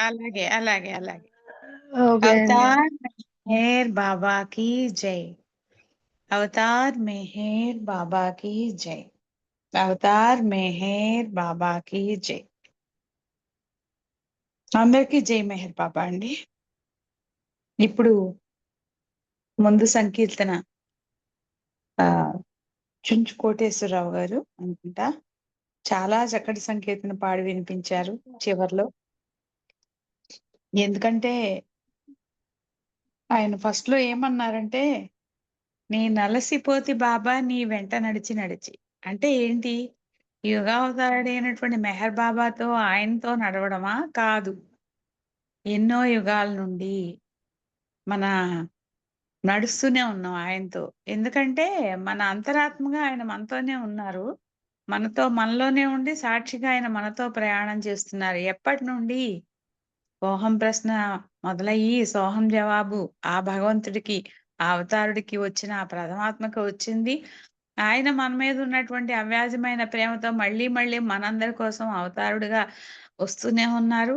అలాగే. అలాగే. అలాగే. అవతార్ మెహర్ బాబాకి జై. అవతార్ మెహర్ బాబాకి జై. అవతార్ మెహర్ బాబాకి జై. అందరికీ జై మెహర్ బాబా అండి. ఇప్పుడు ముందు సంకీర్తన చుంచు కోటేశ్వరరావు గారు అనుకుంటా. చాలా చక్కటి సంకీర్తన పాడి వినిపించారు చివర్లో. ఎందుకంటే ఆయన ఫస్ట్‌లో ఏమన్నారంటే, నేనలసిపోతి బాబా నీ వెంట నడిచి నడిచి. అంటే ఏంటి? యుగావతారుడైనటువంటి మెహర్ బాబాతో ఆయనతో నడవడమా? కాదు. ఎన్నో యుగాల నుండి మన నడుస్తూనే ఉన్నాం ఆయనతో. ఎందుకంటే మన అంతరాత్మగా ఆయన మనతోనే ఉన్నారు. మనతో మనలోనే ఉండి సాక్షిగా ఆయన మనతో ప్రయాణం చేస్తున్నారు. ఎప్పటి నుండి? సోహం ప్రశ్న మొదలయ్యి సోహం జవాబు ఆ భగవంతుడికి, ఆ అవతారుడికి వచ్చిన ఆ ప్రథమాత్మకు వచ్చింది. ఆయన మన మీద ఉన్నటువంటి అవ్యాజమైన ప్రేమతో మళ్ళీ మళ్ళీ మనందరి కోసం అవతారుడుగా వస్తూనే ఉన్నారు.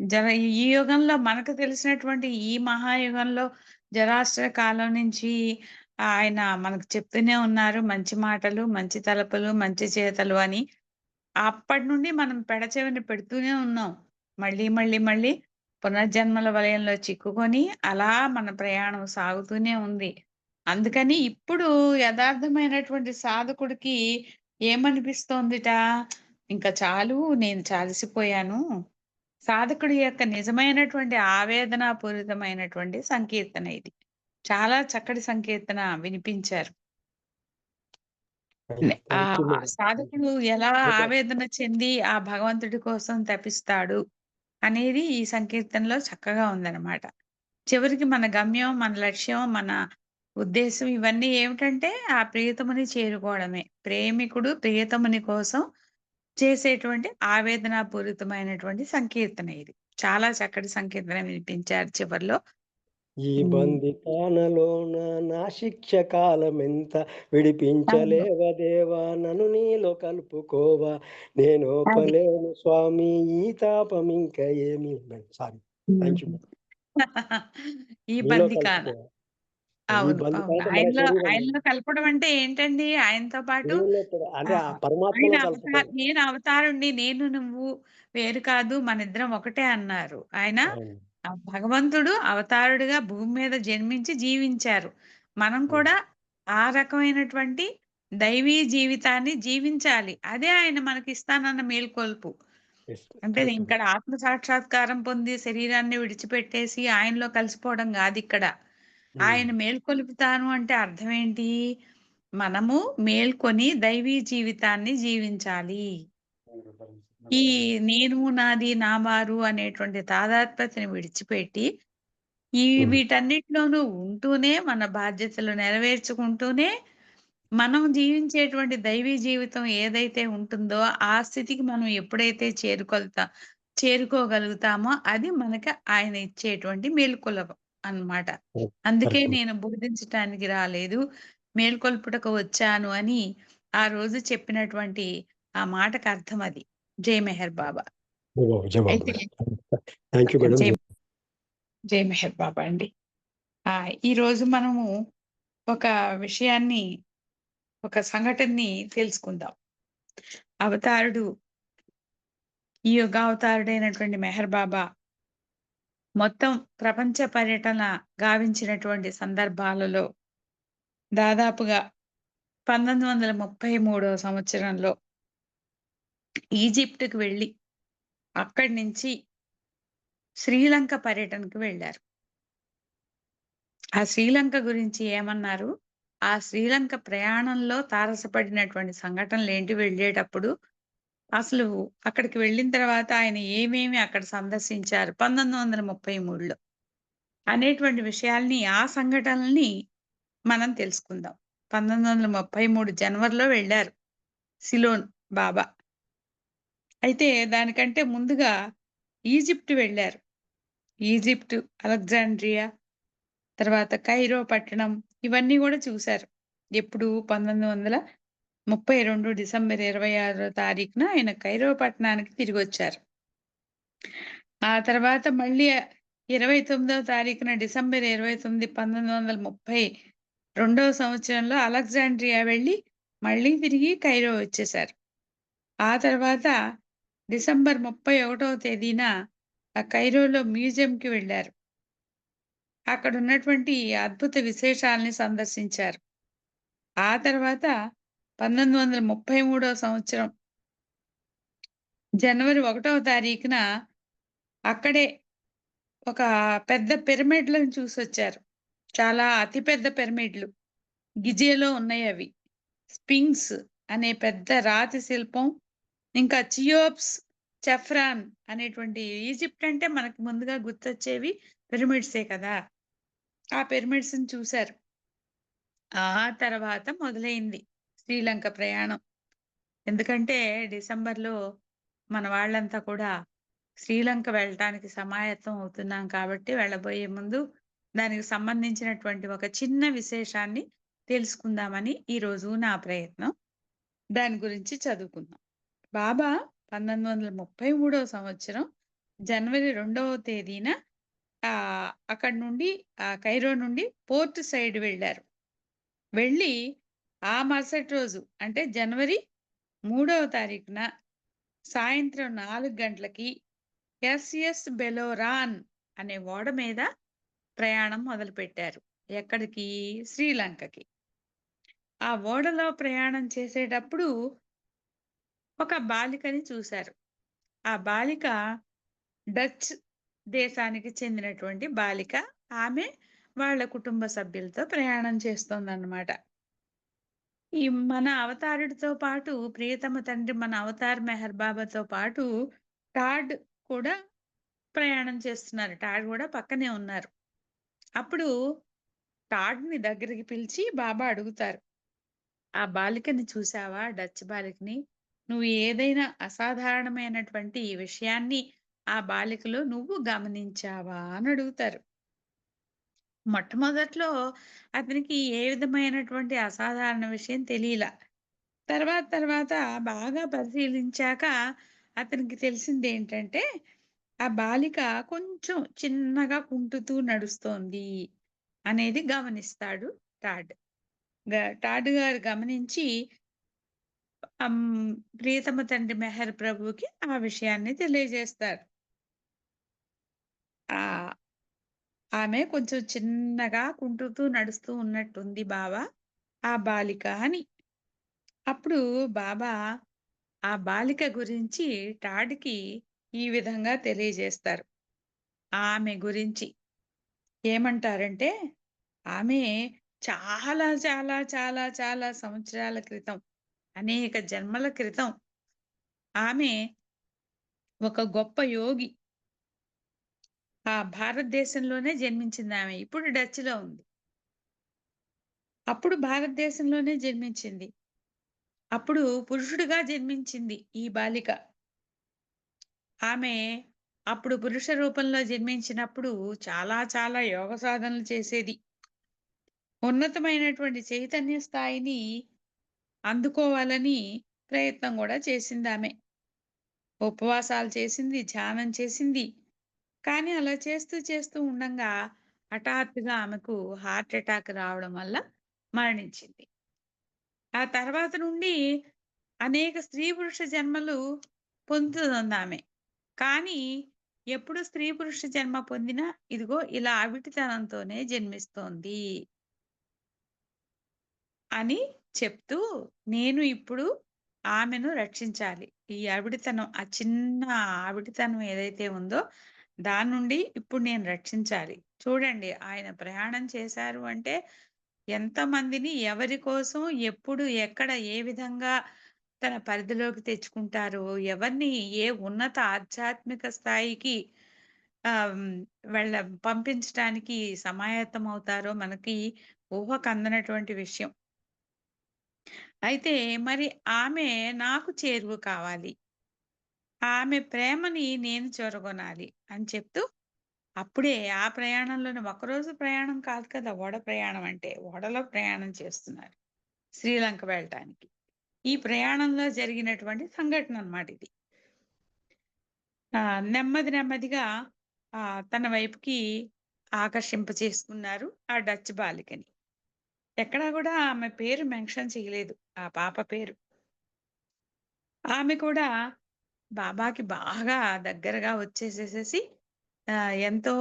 జర ఈ యుగంలో మనకు తెలిసినటువంటి ఈ మహాయుగంలో జరాష్ట్ర కాలం నుంచి ఆయన మనకు చెప్తూనే ఉన్నారు మంచి మాటలు, మంచి తలపులు, మంచి చేతలు అని. అప్పటి నుండి మనం పెడచెవిని పెడుతూనే ఉన్నాం. మళ్ళీ మళ్ళీ మళ్ళీ పునర్జన్మల వలయంలో చిక్కుకొని అలా మన ప్రయాణం సాగుతూనే ఉంది. అందుకని ఇప్పుడు యథార్థమైనటువంటి సాధకుడికి ఏమనిపిస్తోందిట? ఇంక చాలు నేను చాలిసిపోయాను. సాధకుడి యొక్క నిజమైనటువంటి ఆవేదనాపూరితమైనటువంటి సంకీర్తన ఇది. చాలా చక్కటి సంకీర్తన వినిపించారు. సాధకుడు ఎలా. ఆవేదన చెంది ఆ భగవంతుడి కోసం తపిస్తాడు అనేది ఈ సంకీర్తనలో చక్కగా ఉందన్నమాట. చివరికి మన గమ్యం, మన లక్ష్యం, మన ఉద్దేశం ఇవన్నీ ఏమిటంటే ఆ ప్రియతముని చేరుకోవడమే. ప్రేమికుడు ప్రియతముని కోసం చేసేటువంటి ఆవేదనాపూరితమైనటువంటి సంకీర్తన ఇది. చాలా చక్కటి సంకీర్తన వినిపించారు చివరిలో ఈ హ్మ్. బందిఖానలోన నా శిక్ష కాలమెంత అవును. విడిపించలేవ దేవా నన్ను నీలో కలుపుకోవా. అది. నేనోపలేను స్వామి ఈ తాపమింక ఏమి సారీ. యూ. ఈ మన ఆయనలో కలపడం అంటే ఏంటండి? ఆయనతో పాటు. నేను అవతారుడిని, నేను నువ్వు వేరు కాదు మనిద్దరం ఒకటే అన్నారు. ఆయన భగవంతుడు అవతారుడిగా భూమి మీద జన్మించి జీవించారు. మనం. కూడా ఆ రకమైనటువంటి దైవీ జీవితాన్ని జీవించాలి. అదే ఆయన మనకిస్తానన్న మేలుకొలుపు. యెస్. అంటే. ఇక్కడ ఆత్మ సాక్షాత్కారం పొంది శరీరాన్ని విడిచిపెట్టేసి ఆయనలో కలిసిపోవడం గాదిక్కడ. ఆయన హ్మ్. మేల్కొలుపుతాను అంటే అర్థం ఏంటి? మనము మేల్కొని దైవీ జీవితాన్ని జీవించాలి. ఈ నేను, నాది, నా వారు అనేటువంటి తాదాత్మ్యతని విడిచిపెట్టి, ఈ. వీటన్నిటిలోనూ ఉంటూనే మన బాధ్యతలు నెరవేర్చుకుంటూనే, మనం జీవించేటువంటి దైవీ జీవితం ఏదైతే ఉంటుందో, ఆ స్థితికి మనం ఎప్పుడైతే చేరుకొల్తా చేరుకోగలుగుతామో అది మనకి ఆయన ఇచ్చేటువంటి మేలుకొలుపు అన్నమాట. అందుకే. నేను బోధించటానికి రాలేదు. మేల్కొల్పుటకు వచ్చాను అని ఆ రోజు చెప్పినటువంటి ఆ మాటకు అర్థం అది. జై మెహర్ బాబా. జై మెహర్ బాబా అండి. ఆ! ఈరోజు మనము ఒక విషయాన్ని, ఒక సంఘటనని తెలుసుకుందాం. అవతారుడు ఈ యుగావతారుడైనటువంటి మెహర్ బాబా మొత్తం ప్రపంచ పర్యటన గావించినటువంటి సందర్భాలలో దాదాపుగా 1933 సంవత్సరంలో ఈజిప్ట్‌కి వెళ్ళి అక్కడి నుంచి శ్రీలంక పర్యటనకు వెళ్ళారు ఆ శ్రీలంక గురించి ఏమన్నారు? ఆ శ్రీలంక ప్రయాణంలో తారసపడినటువంటి సంఘటనలు ఏంటి వెళ్ళేటప్పుడు? అసలు అక్కడికి వెళ్ళిన తర్వాత ఆయన ఏమేమి అక్కడ సందర్శించారు 1933లో అనేటువంటి విషయాల్ని, ఆ సంఘటనల్ని మనం తెలుసుకుందాం. 1933 జనవరిలో వెళ్ళారు సిలోన్ బాబా. అయితే దానికంటే ముందుగా ఈజిప్ట్ వెళ్ళారు ఈజిప్ట్, అలెగ్జాండ్రియా, తర్వాత కైరో పట్టణం ఇవన్నీ కూడా చూశారు ఎప్పుడు 1932 డిసెంబర్ 26 తారీఖున ఆయన కైరో పట్టణానికి తిరిగొచ్చారు. ఆ తర్వాత మళ్ళీ 29వ తారీఖున డిసెంబర్ 29, 1932వ సంవత్సరంలో అలెగ్జాండ్రియా వెళ్ళి మళ్ళీ తిరిగి కైరో వచ్చేశారు. ఆ తర్వాత డిసెంబర్ 31వ తేదీన ఆ కైరోలో మ్యూజియంకి వెళ్ళారు అక్కడ ఉన్నటువంటి అద్భుత విశేషాలని సందర్శించారు. ఆ తర్వాత 1933వ సంవత్సరం జనవరి ఒకటవ తారీఖున అక్కడే ఒక పెద్ద పిరమిడ్‌లను చూసొచ్చారు. చాలా అతిపెద్ద పిరమిడ్‌లు. గిజేలో ఉన్నాయి అవి స్పింగ్స్ అనే పెద్ద రాతి శిల్పం, ఇంకా చియోప్స్, చెఫ్రాన్ అనేటువంటి ఈజిప్ట్ అంటే మనకు ముందుగా గుర్తొచ్చేవి పిరమిడ్సే కదా! ఆ పిరమిడ్స్‌ని చూశారు. ఆ తర్వాత మొదలైంది శ్రీలంక ప్రయాణం. ఎందుకంటే డిసెంబర్‌లో మన వాళ్ళంతా కూడా శ్రీలంక వెళ్ళటానికి సమాయత్తం అవుతున్నాం కాబట్టి వెళ్ళబోయే ముందు దానికి సంబంధించినటువంటి ఒక చిన్న విశేషాన్ని తెలుసుకుందామని ఈరోజు నా ప్రయత్నం. దాని గురించి చదువుకుందాం. బాబా 1933వ సంవత్సరం జనవరి రెండవ తేదీన అక్కడ అక్కడి నుండి కైరో నుండి పోర్ట్ సైడ్ వెళ్ళారు వెళ్ళి ఆ మరుసటి రోజు అంటే జనవరి మూడవ తారీఖున సాయంత్రం నాలుగు గంటలకి ఎస్ఎస్ బెలోరాన్ అనే ఓడ మీద ప్రయాణం మొదలుపెట్టారు. ఎక్కడికి? శ్రీలంకకి. ఆ ఓడలో ప్రయాణం చేసేటప్పుడు ఒక బాలికని చూశారు. ఆ బాలిక డచ్ దేశానికి చెందినటువంటి బాలిక. ఆమె వాళ్ళ కుటుంబ సభ్యులతో ప్రయాణం చేస్తోందన్నమాట. ఈ మన అవతారుడితో పాటు ప్రియతమ తండ్రి మన అవతార్ మెహర్ బాబాతో పాటు టాడ్ కూడా ప్రయాణం చేస్తున్నారు. టాడ్ కూడా పక్కనే ఉన్నారు. అప్పుడు టాడ్‌ని దగ్గరికి పిలిచి బాబా అడుగుతారు. "ఆ బాలికని చూసావా? డచ్ బాలికని? నువ్వు ఏదైనా అసాధారణమైనటువంటి విషయాన్ని ఆ బాలికలో నువ్వు గమనించావా?" అని అడుగుతారు. మొట్టమొదట్లో అతనికి ఏ విధమైనటువంటి అసాధారణ విషయం తెలియలా తర్వాత తర్వాత బాగా పరిశీలించాక అతనికి తెలిసిందేంటంటే, ఆ బాలిక కొంచెం చిన్నగా కుంటుతూ నడుస్తోంది అనేది గమనిస్తాడు టాడ్. టాడ్ గారు గమనించి హ్మ్. ప్రియతమ తండ్రి మెహర్ ప్రభుకి ఆ విషయాన్ని తెలియజేస్తారు. ఆ! ఆమె కొంచెం చిన్నగా కుంటుతూ నడుస్తూ ఉన్నట్టుంది బాబా ఆ బాలిక అని. అప్పుడు బాబా ఆ బాలిక గురించి టాడ్‌కి ఈ విధంగా తెలియజేస్తారు. ఆమె గురించి. ఏమంటారంటే, ఆమె చాలా చాలా చాలా చాలా సంవత్సరాల క్రితం, అనేక జన్మల క్రితం ఆమె ఒక గొప్ప యోగి. ఆ భారతదేశంలోనే జన్మించింది ఆమె ఇప్పుడు డచ్‌లో ఉంది. అప్పుడు భారతదేశంలోనే జన్మించింది. అప్పుడు పురుషుడిగా జన్మించింది ఈ బాలిక. ఆమె అప్పుడు పురుష రూపంలో జన్మించినప్పుడు చాలా చాలా యోగ సాధనలు చేసేది. ఉన్నతమైనటువంటి చైతన్య స్థాయిని అందుకోవాలని ప్రయత్నం కూడా చేసింది ఆమె ఉపవాసాలు చేసింది, ధ్యానం చేసింది. కానీ అలా చేస్తూ చేస్తూ ఉండంగా హఠాత్తుగా ఆమెకు హార్ట్ అటాక్ రావడం వల్ల మరణించింది. ఆ తర్వాత నుండి అనేక స్త్రీ పురుష జన్మలు పొందుతుందామె. కానీ ఎప్పుడు స్త్రీ పురుష జన్మ పొందినా ఇదిగో ఇలా అవిటితనంతోనే జన్మిస్తోంది. అని చెప్తూ నేను ఇప్పుడు ఆమెను రక్షించాలి. ఈ ఆవిడితనం ఆ చిన్న ఆవిడితనం ఏదైతే ఉందో దాని నుండి ఇప్పుడు నేను రక్షించాలి. చూడండి ఆయన ప్రయాణం చేశారు అంటే ఎంతమందిని ఎవరి కోసం, ఎప్పుడు, ఎక్కడ, ఏ విధంగా తన పరిధిలోకి తెచ్చుకుంటారో, ఎవరిని ఏ ఉన్నత ఆధ్యాత్మిక స్థాయికి ఆహ్, హ్మ్, వెళ్ళ అవుతారో సమాయత్తమవుతారో మనకి ఊహకందనటువంటి విషయం. అయితే మరి ఆమె నాకు చేరువు కావాలి. ఆమె ప్రేమని నేను చూరగొనాలి అని చెప్తూ అప్పుడే ఆ ప్రయాణంలోనే ఒకరోజు ప్రయాణం కాదు కదా! ఓడ ప్రయాణం అంటే. ఓడలో ప్రయాణం చేస్తున్నారు. శ్రీలంక వెళ్ళటానికి. ఈ ప్రయాణంలో జరిగినటువంటి సంఘటన అన్నమాట ఇది. ఆ! నెమ్మది నెమ్మదిగా తన వైపుకి ఆకర్షింప చేసుకున్నారు ఆ డచ్ బాలికని. ఎక్కడా కూడా ఆమె పేరు మెన్షన్ చేయలేదు. ఆ పాప పేరు. ఆమె కూడా బాబాకి బాగా దగ్గరగా వచ్చేసేసేసి ఎంతో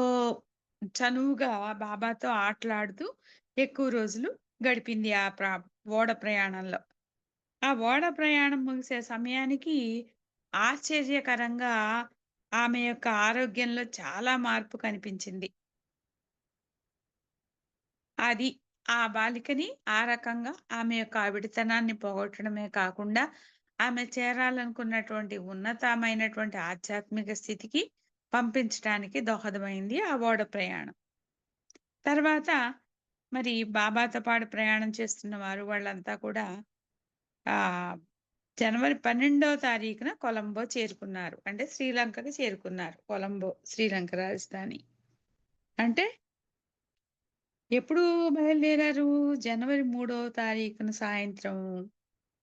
చనువుగా బాబాతో ఆటలాడుతూ ఎక్కువ రోజులు గడిపింది ఆ ప్రా ఓడ ప్రయాణంలో. ఆ ఓడ ప్రయాణం ముగిసే సమయానికి ఆశ్చర్యకరంగా ఆమె యొక్క ఆరోగ్యంలో చాలా మార్పు కనిపించింది. అది ఆ బాలికని ఆ రకంగా ఆమె యొక్క ఆవిడితనాన్ని పోగొట్టడమే కాకుండా, ఆమె చేరాలనుకున్నటువంటి ఉన్నతమైనటువంటి ఆధ్యాత్మిక స్థితికి పంపించటానికి దోహదమైంది ఆ ఓడ ప్రయాణం. తర్వాత మరి బాబాతో పాటు ప్రయాణం చేస్తున్న వారు వాళ్ళంతా కూడా ఆ జనవరి 12వ తారీఖున కొలంబో చేరుకున్నారు. అంటే శ్రీలంకకి చేరుకున్నారు. కొలంబో శ్రీలంక రాజధాని. అంటే ఎప్పుడు బయలుదేరారు? జనవరి మూడవ తారీఖున సాయంత్రం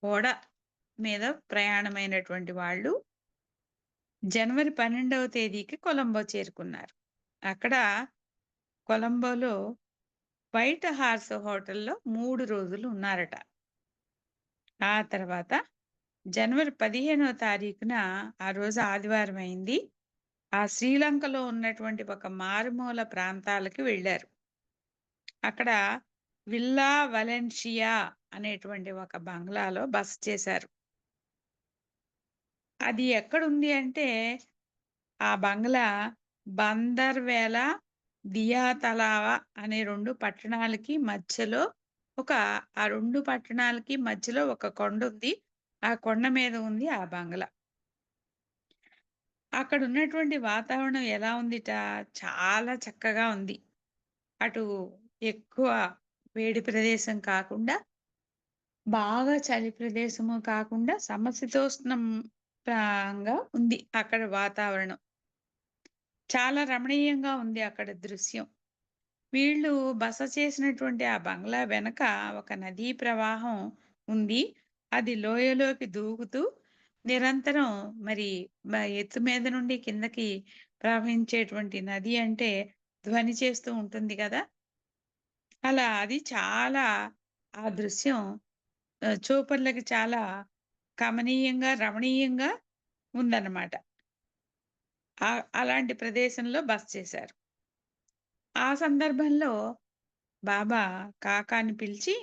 ఓడ మీద ప్రయాణమైనటువంటి వాళ్ళు జనవరి 12వ తేదీకి కొలంబో చేరుకున్నారు. అక్కడ కొలంబోలో వైట్ హార్స్ హోటల్‌లో మూడు రోజులు ఉన్నారట. ఆ తర్వాత జనవరి 15వ తారీఖున ఆ రోజు ఆదివారం అయింది. ఆ శ్రీలంకలో ఉన్నటువంటి ఒక మారుమూల ప్రాంతాలకి వెళ్ళారు అక్కడ విల్లా వలెన్షియా అనేటువంటి ఒక బంగ్లాలో బస చేశారు. అది ఎక్కడుంది అంటే, ఆ బంగ్లా బందర్‌వేల, దియాతలావ అనే రెండు పట్టణాలకి మధ్యలో ఒక ఆ రెండు పట్టణాలకి మధ్యలో ఒక కొండ ఉంది ఆ కొండ మీద ఉంది ఆ బంగ్లా. అక్కడ ఉన్నటువంటి వాతావరణం ఎలా ఉందిట? చాలా చక్కగా ఉంది. అటు ఎక్కువ వేడి ప్రదేశం కాకుండా, బాగా చలి ప్రదేశము కాకుండా సమశీతోష్ణంగా ఉంది అక్కడ వాతావరణం. చాలా రమణీయంగా ఉంది అక్కడ దృశ్యం. వీళ్ళు బస చేసినటువంటి ఆ బంగ్లా వెనక ఒక నదీ ప్రవాహం ఉంది. అది లోయలోకి దూకుతూ నిరంతరం మరి ఎత్తు మీద నుండి కిందకి ప్రవహించేటువంటి నది అంటే ధ్వని చేస్తూ ఉంటుంది కదా అలా అది చాలా ఆ దృశ్యం చూపర్లకి చాలా కమనీయంగా, రమణీయంగా ఉందన్నమాట. అలాంటి ప్రదేశంలో బస చేశారు. ఆ సందర్భంలో బాబా కాకాని పిలిచి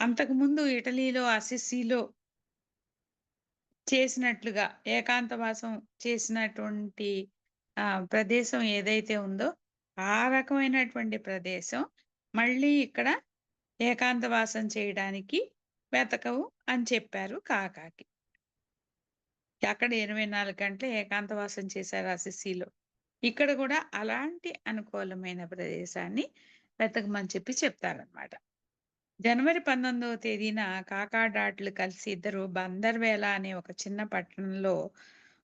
అంతకుముందు ఇటలీలో అసిస్సీలో చేసినట్లుగా ఏకాంతవాసం చేసినటువంటి ప్రదేశం ఏదైతే ఉందో, ఆ రకమైనటువంటి ప్రదేశం మళ్ళీ ఇక్కడ ఏకాంతవాసం చేయడానికి వెతకవు అని చెప్పారు కాకాకి. అక్కడ 24 గంటలు ఏకాంతవాసం చేశారు అసిస్సీలో. ఇక్కడ కూడా అలాంటి అనుకూలమైన ప్రదేశాన్ని వెతకమని చెప్పి చెప్తారనమాట. జనవరి 19వ తేదీన కాకా డాట్లు కలిసి ఇద్దరు బందర్‌వేల అనే ఒక చిన్న పట్టణంలో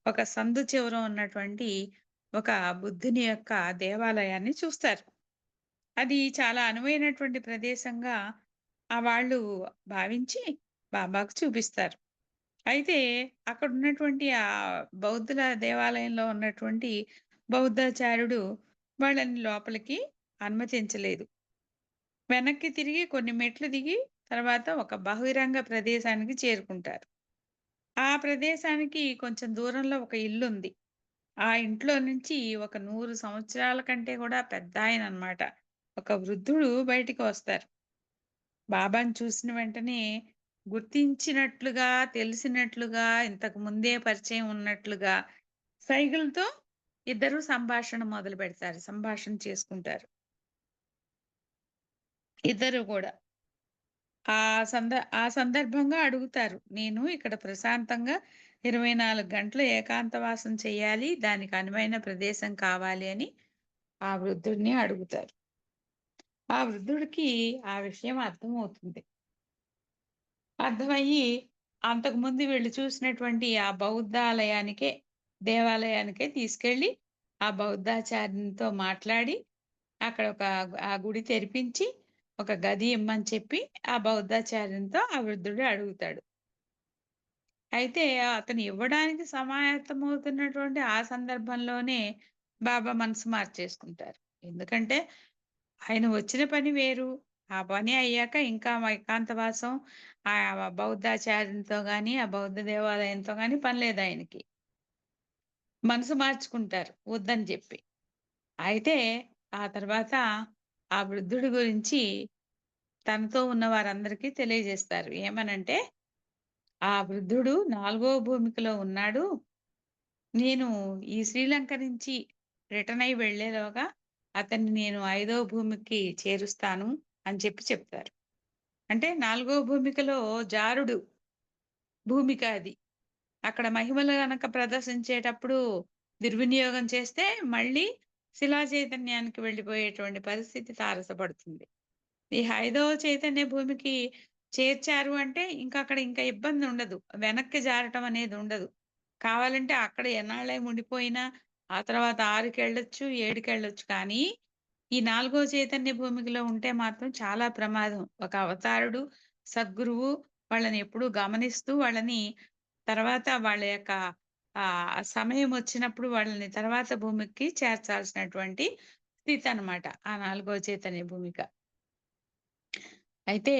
ఒక సందు చివర ఉన్నటువంటి ఒక బుద్ధుని యొక్క దేవాలయాన్ని చూస్తారు. అది చాలా అనువైనటువంటి ప్రదేశంగా ఆ వాళ్ళు భావించి బాబాకు చూపిస్తారు. అయితే అక్కడ ఉన్నటువంటి ఆ బౌద్ధుల దేవాలయంలో ఉన్నటువంటి బౌద్ధాచార్యుడు వాళ్ళని లోపలికి అనుమతించలేదు. వెనక్కి తిరిగి కొన్ని మెట్లు దిగి తర్వాత ఒక బహిరంగ ప్రదేశానికి చేరుకుంటారు. ఆ ప్రదేశానికి కొంచెం దూరంలో ఒక ఇల్లు ఉంది ఆ ఇంట్లో నుంచి ఒక నూరు సంవత్సరాల కంటే కూడా పెద్దాయననమాట. ఒక వృద్ధుడు బయటికి వస్తారు. బాబాని చూసిన వెంటనే గుర్తించినట్లుగా, తెలిసినట్లుగా, ఇంతకు ముందే పరిచయం ఉన్నట్లుగా సైకిల్తో ఇద్దరు సంభాషణ మొదలు పెడతారు సంభాషణ చేసుకుంటారు. ఇద్దరు కూడా ఆ సంద ఆ సందర్భంగా అడుగుతారు. నేను ఇక్కడ ప్రశాంతంగా 24 గంటలు ఏకాంతవాసం చేయాలి. దానికి అనువైన ప్రదేశం కావాలి అని ఆ వృద్ధుడిని అడుగుతారు. ఆ వృద్ధుడికి ఆ విషయం అర్థమవుతుంది. అర్థమయ్యి అంతకుముందు వీళ్ళు చూసినటువంటి ఆ బౌద్ధాలయానికే, దేవాలయానికే తీసుకెళ్ళి ఆ బౌద్ధాచార్యునితో మాట్లాడి అక్కడ ఒక ఆ గుడి తెరిపించి ఒక గది ఇమ్మని చెప్పి ఆ బౌద్ధాచార్యునితో ఆ వృద్ధుడు అడుగుతాడు. అయితే అతను ఇవ్వడానికి సమాయత్తమవుతున్నటువంటి ఆ సందర్భంలోనే బాబా మనసు మార్చేసుకుంటారు. ఎందుకంటే ఆయన వచ్చిన పని వేరు. ఆ పని అయ్యాక ఇంకా ఏకాంతవాసం ఆ బౌద్ధాచార్యంతో కానీ ఆ బౌద్ధ దేవాలయంతో కానీ పని ఆయనకి మనసు మార్చుకుంటారు వద్దని చెప్పి అయితే ఆ తర్వాత ఆ వృద్ధుడి గురించి తనతో ఉన్న వారందరికీ తెలియజేస్తారు. ఏమనంటే, "ఆ వృద్ధుడు నాలుగో భూమికలో ఉన్నాడు. నేను ఈ శ్రీలంక నుంచి రిటర్న్ అయి వెళ్ళేలోగా అతన్ని నేను ఐదో భూమికి చేరుస్తాను" అని చెప్పి చెప్తారు. అంటే నాలుగో భూమికలో జారుడు భూమిక అది. అక్కడ మహిమలు గనక ప్రదర్శించేటప్పుడు దుర్వినియోగం చేస్తే మళ్ళీ శిలా చైతన్యానికి వెళ్ళిపోయేటువంటి పరిస్థితి తారసపడుతుంది. ఈ ఐదవ చైతన్య భూమికి చేర్చారు అంటే ఇంకా అక్కడ ఇంకా ఇబ్బంది ఉండదు. వెనక్కి జారటం అనేది ఉండదు. కావాలంటే అక్కడ ఎన్నాళ్ళై ఉండిపోయినా ఆ తర్వాత 6కెళ్ళొచ్చు, 7కెళ్ళొచ్చు. కానీ ఈ నాలుగో చైతన్య భూమికిలో ఉంటే మాత్రం చాలా ప్రమాదం. ఒక అవతారుడు, సద్గురువు వాళ్ళని ఎప్పుడూ గమనిస్తూ వాళ్ళని తర్వాత వాళ్ళ యొక్క ఆ సమయం వచ్చినప్పుడు వాళ్ళని తర్వాత భూమికి చేర్చాల్సినటువంటి స్థితి అనమాట ఆ నాలుగో చైతన్య భూమిక. అయితే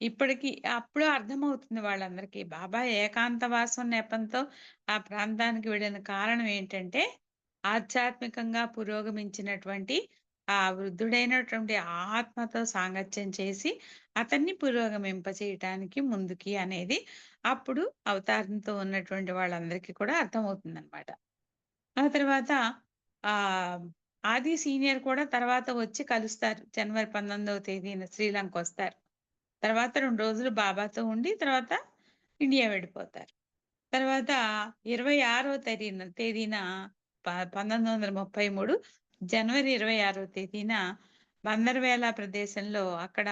ఇప్పటికి అప్పుడు అర్థమవుతుంది వాళ్ళందరికీ. బాబా ఏకాంతవాసం నెపంతో ఆ ప్రాంతానికి వెళ్ళిన కారణం ఏంటంటే, ఆధ్యాత్మికంగా పురోగమించినటువంటి ఆ వృద్ధుడైనటువంటి ఆత్మతో సాంగత్యం చేసి, అతన్ని పురోగమింపచేయటానికి ముందుకి అనేది అప్పుడు అవతారంతో ఉన్నటువంటి వాళ్ళందరికీ కూడా అర్థమవుతుందనమాట. ఆ తర్వాత ఆ ఆది సీనియర్ కూడా తర్వాత వచ్చి కలుస్తారు. జనవరి 19వ తేదీన శ్రీలంకొస్తారు. తర్వాత రెండు రోజులు బాబాతో ఉండి తర్వాత ఇండియా వెళ్ళిపోతారు. తర్వాత 26వ తేదీన తేదీన ప 1933 జనవరి 26వ తేదీన బందర్‌వేల ప్రదేశంలో అక్కడ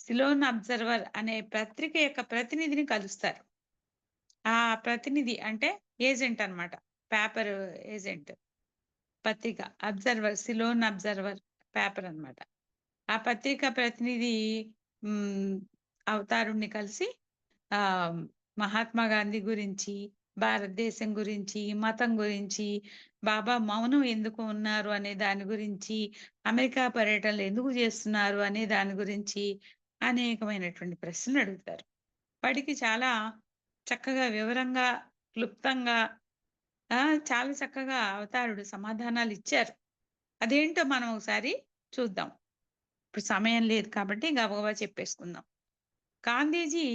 సిలోన్ అబ్జర్వర్ అనే పత్రిక యొక్క ప్రతినిధిని కలుస్తారు. ఆ ప్రతినిధి అంటే ఏజెంట్ అన్నమాట. Paper agent. పత్రిక అబ్జర్వర్ సిలోన్ అబ్జర్వర్ పేపర్ అన్నమాట. ఆ పత్రిక ప్రతినిధి అవతారుణ్ణి అవతారుడిని కలిసి ఆ మహాత్మా గాంధీ గురించి, భారతదేశం గురించి, మతం గురించి, బాబా మౌనం ఎందుకు ఉన్నారు అనే దాని గురించి, అమెరికా పర్యటనలు ఎందుకు చేస్తున్నారు అనే దాని గురించి అనేకమైనటువంటి ప్రశ్నలు అడుగుతారు. వాటికి చాలా చక్కగా వివరంగా, క్లుప్తంగా ఆ! చాలా చక్కగా అవతారుడు సమాధానాలు ఇచ్చారు అదేంటో మనం ఒకసారి చూద్దాం. సమయం లేదు కాబట్టి గబగబా చెప్పేసుకుందాం. గాంధీజీ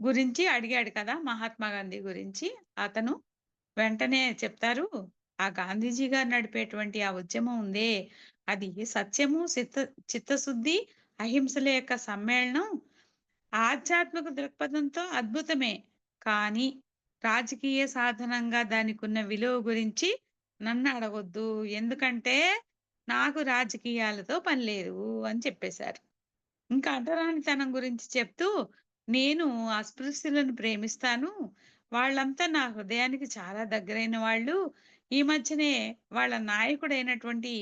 గురించి అడిగాడు కదా! మహాత్మా గాంధీ గురించి. అతను వెంటనే చెప్తారు. ఆ గాంధీజీ గారు నడిపేటువంటి ఆ ఉద్యమం ఉందే, అది సత్యము, చిత్త చిత్తశుద్ధి, అహింసల యొక్క సమ్మేళనం. ఆధ్యాత్మిక దృక్పథంతో అద్భుతమే. కానీ రాజకీయ సాధనంగా దానికున్న విలువ గురించి నన్ను అడగొద్దు. ఎందుకంటే నాకు రాజకీయాలతో పని లేదు అని చెప్పేశారు. ఇంకా అంటరానితనం గురించి చెప్తూ, నేను అస్పృశ్యులను ప్రేమిస్తాను. వాళ్ళంతా నా హృదయానికి చాలా దగ్గరైన వాళ్ళు. ఈ మధ్యనే వాళ్ళ నాయకుడైనటువంటి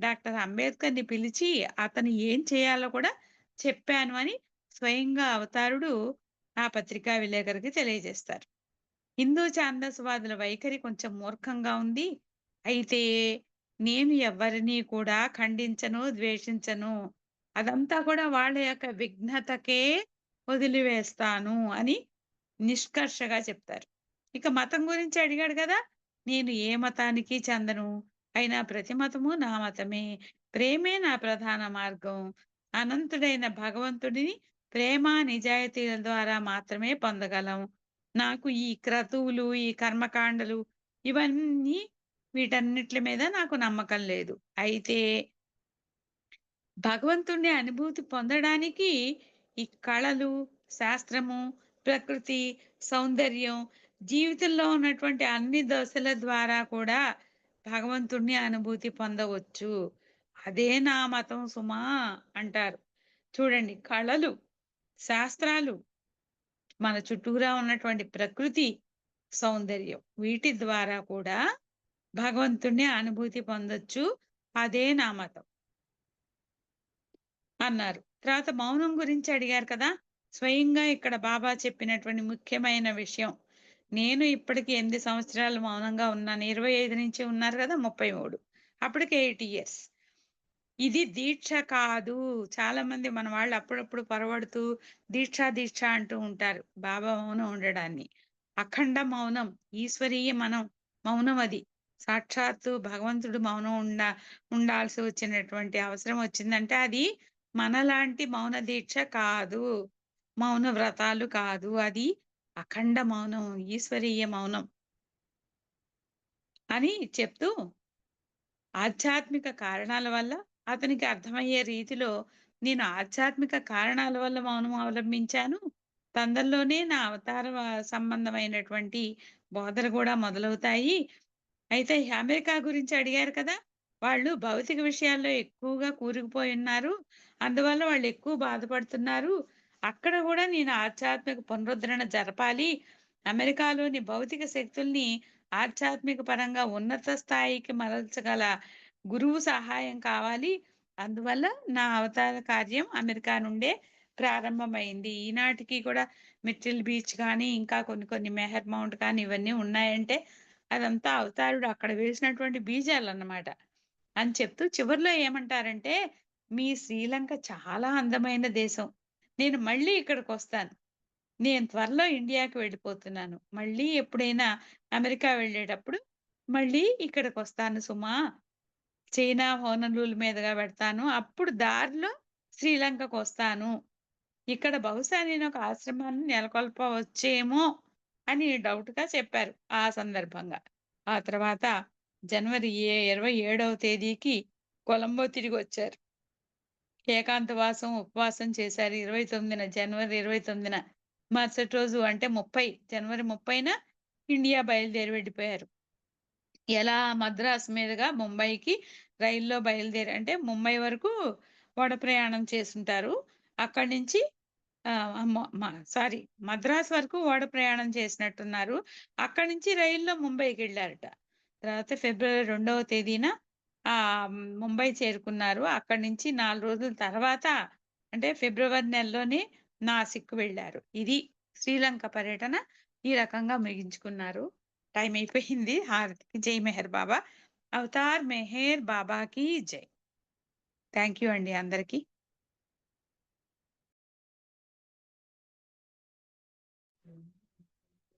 డాక్టర్ అంబేద్కర్‌ని పిలిచి అతను ఏం చేయాలో కూడా చెప్పాను అని స్వయంగా అవతారుడు ఆ పత్రికా విలేకరికి తెలియజేస్తారు. హిందూ ఛాందస్వాదుల వైఖరి కొంచెం మూర్ఖంగా ఉంది. అయితే నేను ఎవ్వరిని కూడా ఖండించను, ద్వేషించను. అదంతా కూడా వాళ్ళ యొక్క విఘ్నతకే వదిలివేస్తాను అని నిష్కర్షగా చెప్తారు. ఇక మతం గురించి అడిగాడు కదా నేను ఏ మతానికి చెందను. అయినా ప్రతి మతము నా మతమే. ప్రేమే నా ప్రధాన మార్గం. అనంతుడైన భగవంతుడిని ప్రేమ, నిజాయితీల ద్వారా మాత్రమే పొందగలం. నాకు ఈ క్రతువులు, ఈ కర్మకాండలు ఇవన్నీ వీటన్నిటి మీద నాకు నమ్మకం లేదు. అయితే భగవంతుడిని అనుభూతి పొందడానికి ఈ కళలు, శాస్త్రము, ప్రకృతి, సౌందర్యం, జీవితంలో ఉన్నటువంటి అన్ని దశల ద్వారా కూడా భగవంతుణ్ణి అనుభూతి పొందవచ్చు. అదే నా మతం సుమా అంటారు. చూడండి కళలు, శాస్త్రాలు, మన చుట్టూరా ఉన్నటువంటి ప్రకృతి, సౌందర్యం వీటి ద్వారా కూడా భగవంతుణ్ణి అనుభూతి పొందొచ్చు. అదే నా మతం. అన్నారు. తర్వాత మౌనం గురించి అడిగారు కదా! స్వయంగా ఇక్కడ బాబా చెప్పినటువంటి ముఖ్యమైన విషయం. నేను ఇప్పటికి ఎనిమిది సంవత్సరాలు మౌనంగా ఉన్నాను. ఇరవై ఐదు నుంచి ఉన్నారు కదా? ముప్పై మూడు. అప్పటికి ఎయిట్ ఇయర్స్. ఇది దీక్ష కాదు. చాలా మంది మన వాళ్ళు అప్పుడప్పుడు పొరబడుతూ దీక్ష దీక్ష అంటూ ఉంటారు. బాబా మౌనం ఉండడాన్ని. అఖండ మౌనం. ఈశ్వరీయ మనం. మౌనం అది. సాక్షాత్తు భగవంతుడు మౌనం ఉండ ఉండాల్సి వచ్చినటువంటి అవసరం వచ్చిందంటే అది మనలాంటి మౌన దీక్ష కాదు. మౌన వ్రతాలు కాదు. అది అఖండ మౌనం ఈశ్వరీయ మౌనం అని చెప్తూ ఆధ్యాత్మిక కారణాల వల్ల అతనికి అర్థమయ్యే రీతిలో నేను ఆధ్యాత్మిక కారణాల వల్ల మౌనం అవలంబించాను. తొందరలోనే నా అవతార సంబంధమైనటువంటి బోధలు కూడా మొదలవుతాయి. అయితే అమెరికా గురించి అడిగారు కదా వాళ్ళు భౌతిక విషయాల్లో ఎక్కువగా కూరుకుపోయి ఉన్నారు అందువల్ల వాళ్ళు ఎక్కువ బాధపడుతున్నారు. అక్కడ కూడా నేను ఆధ్యాత్మిక పునరుద్ధరణ జరపాలి. అమెరికాలోని భౌతిక శక్తుల్ని ఆధ్యాత్మిక పరంగా ఉన్నత స్థాయికి మరల్చగల గురువు సహాయం కావాలి. అందువల్ల నా అవతార కార్యం అమెరికా నుండే ప్రారంభమైంది. ఈనాటికి కూడా మిట్టిల్ బీచ్ కానీ ఇంకా కొన్ని కొన్ని మెహర్ మౌంట్ కానీ ఇవన్నీ ఉన్నాయంటే అదంతా అవతారుడు అక్కడ వేసినటువంటి బీజాలు అన్నమాట అని చెప్తూ చివరిలో ఏమంటారంటే మీ శ్రీలంక చాలా అందమైన దేశం. నేను మళ్ళీ ఇక్కడికి వస్తాను. నేను త్వరలో ఇండియాకి వెళ్ళిపోతున్నాను. మళ్ళీ ఎప్పుడైనా అమెరికా వెళ్ళేటప్పుడు మళ్ళీ ఇక్కడికి వస్తాను సుమా. చైనా హోనలూలు మీదుగా పెడతాను. అప్పుడు దారిలో శ్రీలంకకు వస్తాను. ఇక్కడ బహుశా నేను ఒక ఆశ్రమాన్ని నెలకొల్పవచ్చేమో అని డౌట్గా చెప్పారు ఆ సందర్భంగా. ఆ తర్వాత జనవరి ఏ ఇరవై ఏడవ తేదీకి కొలంబో తిరిగి వచ్చారు ఏకాంతవాసం ఉపవాసం చేశారు ఇరవై తొమ్మిదిన జనవరి ఇరవై తొమ్మిదిన మరుసటి రోజు అంటే ముప్పై జనవరి ముప్పైన ఇండియా బయలుదేరి వెళ్ళిపోయారు. ఎలా మద్రాసు మీదుగా ముంబైకి రైల్లో బయలుదేరి అంటే ముంబై వరకు వడ ప్రయాణం చేస్తుంటారు. అక్కడి నుంచి సారీ మద్రాస్ వరకు ఓడ ప్రయాణం చేసినట్టున్నారు. అక్కడి నుంచి రైల్లో ముంబైకి వెళ్ళారట. తర్వాత ఫిబ్రవరి రెండవ తేదీన ఆ ముంబై చేరుకున్నారు. అక్కడి నుంచి నాలుగు రోజుల తర్వాత అంటే ఫిబ్రవరి నెలలోనే నాసిక్ వెళ్ళారు. ఇది శ్రీలంక పర్యటన ఈ రకంగా ముగించుకున్నారు. టైం అయిపోయింది. హారతికి జై మెహర్ బాబా. అవతార్ మెహర్ బాబాకి జై. థ్యాంక్ యూ అండి అందరికీ.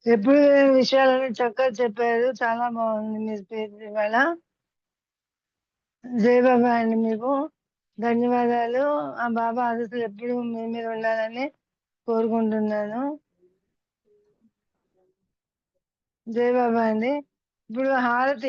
ఎప్పుడు విషయాలను చక్కగా చెప్పారు. చాలా బాగుంది మీ స్పీచ్ ఇవాళ. జయబాబా అండి మీకు. ధన్యవాదాలు. ఆ బాబా ఆశీస్సులు ఎప్పుడు మీ మీద ఉండాలని కోరుకుంటున్నాను. జై బాబా అండి. ఇప్పుడు హారతి